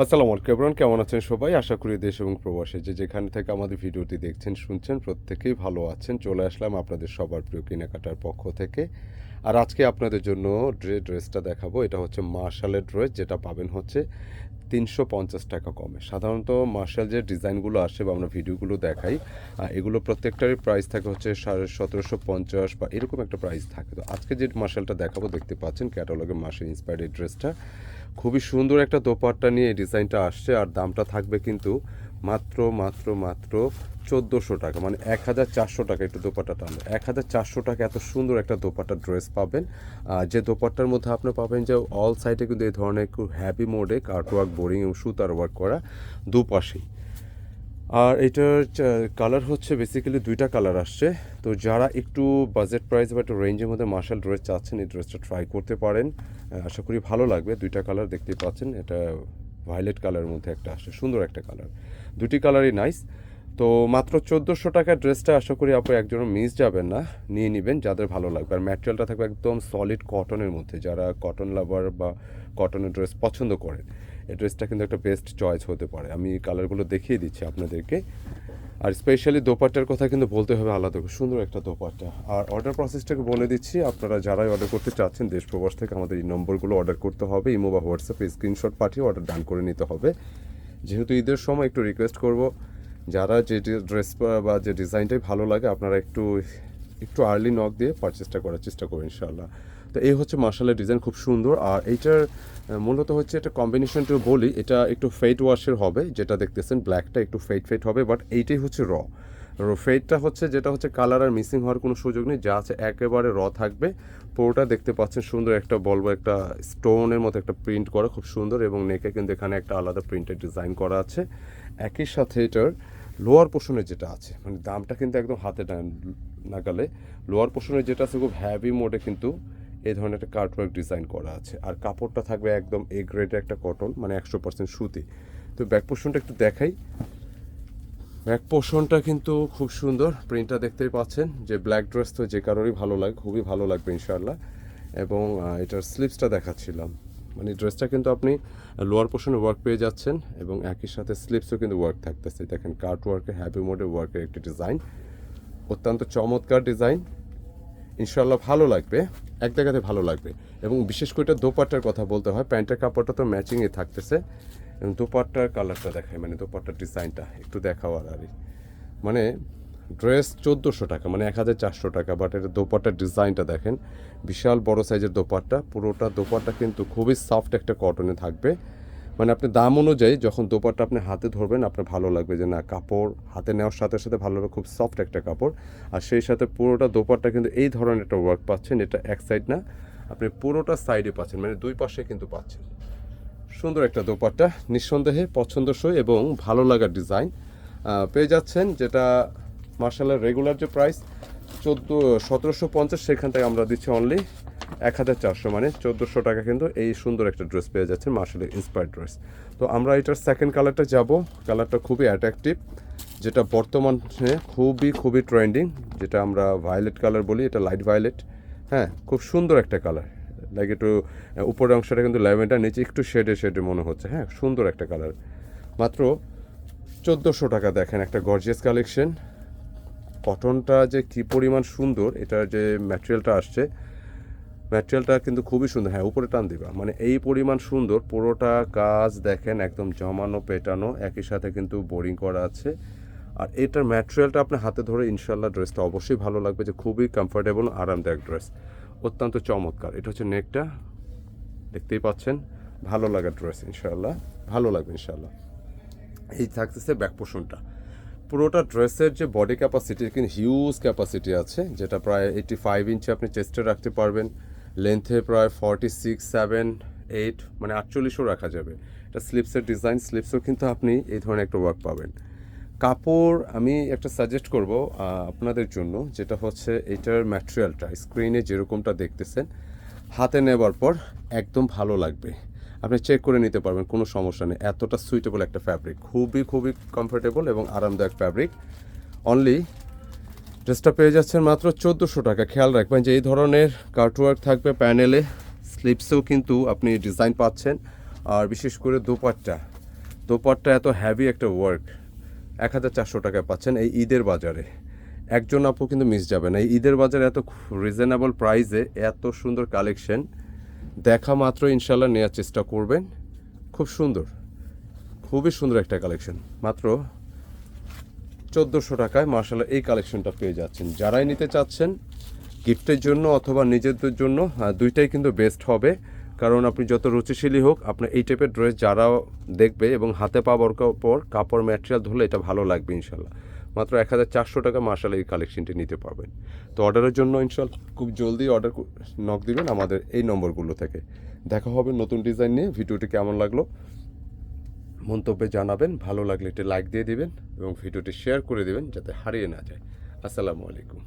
আসসালামু আলাইকুম এভরিওয়ান, কেমন আছেন সবাই? আশা করি দেশ এবং প্রবাসে যে যেখান থেকে আমাদের ভিডিওটি দেখছেন, শুনছেন, প্রত্যেকেই ভালো আছেন। চলে আসলাম আপনাদের সবার প্রিয় কেনাকাটার পক্ষ থেকে। আর আজকে আপনাদের জন্য ড্রে ড্রেসটা দেখাবো, এটা হচ্ছে মার্শালের ড্রেস, যেটা পাবেন হচ্ছে তিনশো পঞ্চাশ টাকা কমে। সাধারণত মার্শাল যে ডিজাইনগুলো আসে বা আমরা ভিডিওগুলো দেখাই এগুলো প্রত্যেকটারই প্রাইস থাকে হচ্ছে সাড়ে সতেরোশো পঞ্চাশ বা এরকম একটা প্রাইস থাকে। তো আজকে যে মার্শালটা দেখাবো, দেখতে পাচ্ছেন ক্যাটালগে মার্শাল ইন্সপায়ার্ড এই ড্রেসটা। খুবই সুন্দর একটা দোপাট্টা নিয়ে ডিজাইনটা আসছে আর দামটা থাকবে কিন্তু মাত্র মাত্র মাত্র চোদ্দোশো টাকা মানে এক হাজার চারশো টাকা একটু দোপাট্টাটা টানবে এক হাজার চারশো টাকা এত সুন্দর একটা দোপাট্টা ড্রেস পাবেন। আর যে দোপাট্টার মধ্যে আপনি পাবেন যে অল সাইডে কিন্তু এই ধরনের একটু হ্যাপি মোডে কার্টওয়ার্ক বোরিং এবং সুতার ওয়ার্ক করা দুপাশেই। আর এটার কালার হচ্ছে বেসিক্যালি দুইটা কালার আসছে। তো যারা একটু বাজেট প্রাইস বা একটু রেঞ্জের মধ্যে মার্শাল ড্রেস চাচ্ছেন, এই ড্রেসটা ট্রাই করতে পারেন। আশা করি ভালো লাগবে। দুইটা কালার দেখতে পাচ্ছেন। এটা ভায়োলেট কালারের মধ্যে একটা আসছে, সুন্দর একটা কালার দুটি কালারই নাইস তো মাত্র চোদ্দোশো টাকার ড্রেসটা আশা করি আপনি একজনও মিস যাবেন না। নিয়ে নেবেন, যাদের ভালো লাগবে। আর ম্যাটেরিয়ালটা থাকবে একদম সলিড কটনের মধ্যে। যারা কটন লাভার বা কটনের ড্রেস পছন্দ করেন। এই ড্রেসটা কিন্তু একটা বেস্ট চয়েস হতে পারে। আমি কালারগুলো দেখিয়ে দিচ্ছি আপনাদেরকে। আর স্পেশালি দোপাট্টার কথা কিন্তু বলতে হবে আলাদা সুন্দর একটা দোপাট্টা। আর অর্ডার প্রসেসটাকে বলে দিচ্ছি, আপনারা যারাই অর্ডার করতে চাচ্ছেন, দেশ প্রবাস থেকে আমাদের এই নম্বরগুলো অর্ডার করতে হবে। ইমো বা হোয়াটসঅ্যাপে স্ক্রিনশট পাঠিয়ে অর্ডার ডান করে নিতে হবে। যেহেতু ঈদের সময় একটু রিকোয়েস্ট করব, যারা যে ড্রেস বা যে ডিজাইনটাই ভালো লাগে, আপনারা একটু একটু আর্লি নক দিয়ে পারচেসটা করার চেষ্টা করুন ইনশাল্লাহ তো এই হচ্ছে মার্শালের ডিজাইন খুব সুন্দর। আর এইটার মূলত হচ্ছে এটা কম্বিনেশনটা বলি, এটা একটু ফেড ওয়াশের হবে, যেটা দেখতেছেন ব্ল্যাকটা একটু ফেড ফেড হবে বাট এইটাই হচ্ছে র ফেডটা হচ্ছে, যেটা হচ্ছে কালার আর মিসিং হওয়ার কোনো সুযোগ নেই, যা আছে একেবারে র থাকবে। পুরোটা দেখতে পাচ্ছেন সুন্দর একটা বলব, একটা স্টোনের মতো একটা প্রিন্ট করা, খুব সুন্দর, এবং নেকে কিন্তু এখানে একটা আলাদা প্রিন্টের ডিজাইন করা আছে। একই সাথে এটার লোয়ার পোর্শনের যেটা আছে মানে দামটা কিন্তু একদম হাতে নাগালে। লোয়ার পোর্শনের যেটা আছে খুব হ্যাভি মোডে কিন্তু এই ধরনের একটা কার্টওয়ার্ক ডিজাইন করা আছে। আর কাপড়টা থাকবে একদম এ গ্রেডের একটা কটন মানে একশো পার্সেন্ট সুতি। তো ব্যাক পোর্শনটা একটু দেখাই। ব্যাক পোর্শনটা কিন্তু খুব সুন্দর। প্রিন্টটা দেখতেই পাচ্ছেন যে ব্ল্যাক ড্রেস তো যে কারোরই ভালো লাগে, খুবই ভালো লাগবে ইনশাআল্লাহ। এবং এটার স্লিপসটা দেখাচ্ছিলাম। মানে ড্রেসটা কিন্তু আপনি লোয়ার পোর্শনে ওয়ার্ক পেয়ে যাচ্ছেন এবং একই সাথে স্লিপসও কিন্তু ওয়ার্ক থাকতেছে। দেখেন কার্ট ওয়ার্কে হ্যাভি মোডে ওয়ার্কের একটি ডিজাইন অত্যন্ত চমৎকার ডিজাইন। ইনশাল্লাহ ভালো লাগবে, এক জায়গাতে ভালো লাগবে। এবং বিশেষ করে এটা দোপাট্টার কথা বলতে হয়, প্যান্টের কাপড়টা তো ম্যাচিংয়ে থাকতেছে। এবং দোপাট্টার কালারটা দেখায় মানে দোপাট্টার ডিজাইনটা, একটু দেখাও আর আরই। মানে ড্রেস চোদ্দোশো টাকা মানে এক হাজার চারশো টাকা বাট এটা দোপাট্টার ডিজাইনটা দেখেন। বিশাল বড় সাইজের দোপাট্টা, পুরোটা দোপাট্টা কিন্তু খুবই সফট একটা কটনে থাকবে। মানে আপনি দাম অনুযায়ী যখন দোপাট্টা আপনি হাতে ধরবেন, আপনার ভালো লাগবে যে না, কাপড় হাতে নেওয়ার সাথে সাথে ভালো লাগবে, খুব সফট একটা কাপড়। আর সেই সাথে পুরোটা দোপাট্টা কিন্তু এই ধরনের একটা ওয়ার্ক পাচ্ছেন, এটা এক সাইড না, আপনি পুরোটা সাইডে পাচ্ছেন মানে দুই পাশে কিন্তু পাচ্ছেন। সুন্দর একটা দোপাট্টা, নিঃসন্দেহে পছন্দসই এবং ভালো লাগার ডিজাইন পেয়ে যাচ্ছেন যেটা মার্শালের রেগুলার যে প্রাইস চোদ্দ, সতেরোশো পঞ্চাশ, সেখান থেকে আমরা দিচ্ছি অনলি এক হাজার চারশো মানে চোদ্দোশো টাকা কিন্তু এই সুন্দর একটা ড্রেস পেয়ে যাচ্ছেন মার্শালের ইন্সপায়ার ড্রেস তো আমরা এটার সেকেন্ড কালারটা যাব। কালারটা খুবই অ্যাট্রাকটিভ যেটা বর্তমানে খুবই খুবই ট্রেন্ডিং যেটা আমরা ভায়োলেট কালার বলি, এটা লাইট ভায়োলেট হ্যাঁ খুব সুন্দর একটা কালার লাইক একটু উপরের অংশটা কিন্তু ল্যাভেন্ডার নিচে একটু শেডে শেডে মনে হচ্ছে। হ্যাঁ সুন্দর একটা কালার মাত্র চোদ্দোশো টাকা দেখেন একটা গর্জিয়াস কালেকশন কটনটা যে কী পরিমাণ সুন্দর, এটার যে ম্যাটেরিয়ালটা আসছে ম্যাটেরিয়ালটা কিন্তু খুবই সুন্দর। হ্যাঁ উপরে টান দিবা। মানে এই পরিমাণ সুন্দর, পুরোটা কাজ দেখেন একদম জমানো, পেটানো, একই সাথে কিন্তু বোরিং করা আছে। আর এটার ম্যাটেরিয়ালটা আপনি হাতে ধরে ইনশাল্লাহ ড্রেসটা অবশ্যই ভালো লাগবে যে খুবই কমফোর্টেবল আরামদায়ক ড্রেস অত্যন্ত চমৎকার। এটা হচ্ছে নেকটা দেখতেই পাচ্ছেন, ভালো লাগার ড্রেস ইনশাল্লাহ ভালো লাগবে ইনশাল্লাহ এই থাকতেছে ব্যাক পোর্শনটা পুরোটা ড্রেসের যে বডি ক্যাপাসিটি কিন্তু হিউজ ক্যাপাসিটি আছে, যেটা প্রায় এইটি ফাইভ ইঞ্চি আপনি চেস্টে রাখতে পারবেন। লেন্থে প্রায় ফর্টি সিক্স সেভেন এইট মানে আটচল্লিশও রাখা যাবে। এটা স্লিপসের ডিজাইন স্লিপসও কিন্তু আপনি এই ধরনের একটা ওয়ার্ক পাবেন। কাপড় আমি একটা সাজেস্ট করব আপনাদের জন্য, যেটা হচ্ছে এটার ম্যাটেরিয়ালটা স্ক্রিনে যেরকমটা দেখতেছেন, হাতে নেবার পর একদম ভালো লাগবে। আপনি চেক করে নিতে পারবেন, কোনো সমস্যা নেই। এতটা সুইটেবল একটা ফ্যাব্রিক খুবই খুবই কমফোর্টেবল এবং আরামদায়ক ফ্যাব্রিক অনলি ড্রেসটা পেয়ে যাচ্ছেন মাত্র চোদ্দোশো টাকা। খেয়াল রাখবেন যে এই ধরনের কার্টওয়ার্ক থাকবে প্যানেলে, স্লিপসেও কিন্তু আপনি ডিজাইন পাচ্ছেন। আর বিশেষ করে দোপাট্টা দোপাট্টা এত হ্যাভি একটা ওয়ার্ক এক হাজার চারশো টাকায় পাচ্ছেন এই ঈদের বাজারে। একজন আপু কিন্তু মিস যাবে না এই ঈদের বাজারে এত রিজনেবল প্রাইসে এত সুন্দর কালেকশন দেখা মাত্র ইনশাল্লাহ নেওয়ার চেষ্টা করবেন। খুব সুন্দর, খুবই সুন্দর একটা কালেকশন মাত্র চোদ্দোশো টাকায় মার্শাল্লাহ এই কালেকশনটা পেয়ে যাচ্ছেন। যারাই নিতে চাচ্ছেন গিফটের জন্য অথবা নিজেদের জন্য আহ, দুইটাই কিন্তু বেস্ট হবে। কারণ আপনি যত রুচিশীলী হোক আপনার এই টাইপের ড্রেস যারা দেখবে এবং হাতে পাওয়ার পর কাপড় ম্যাটেরিয়াল ধরলে এটা ভালো লাগবে ইনশাল্লাহ। মাত্র এক হাজার চারশো টাকা মার্শাল এই কালেকশনটি নিতে পারবেন। তো অর্ডারের জন্য ইনশাল্লাহ খুব জলদি অর্ডার নক দিবেন আমাদের এই নম্বরগুলো থেকে। দেখা হবে নতুন ডিজাইন নিয়ে। ভিডিওটি কেমন লাগল? মন্তব্যে জানাবেন, ভালো লাগলে একটি লাইক দিয়ে দিবেন এবং ভিডিওটি শেয়ার করে দেবেন যাতে হারিয়ে না যায়। আসসালামু আলাইকুম।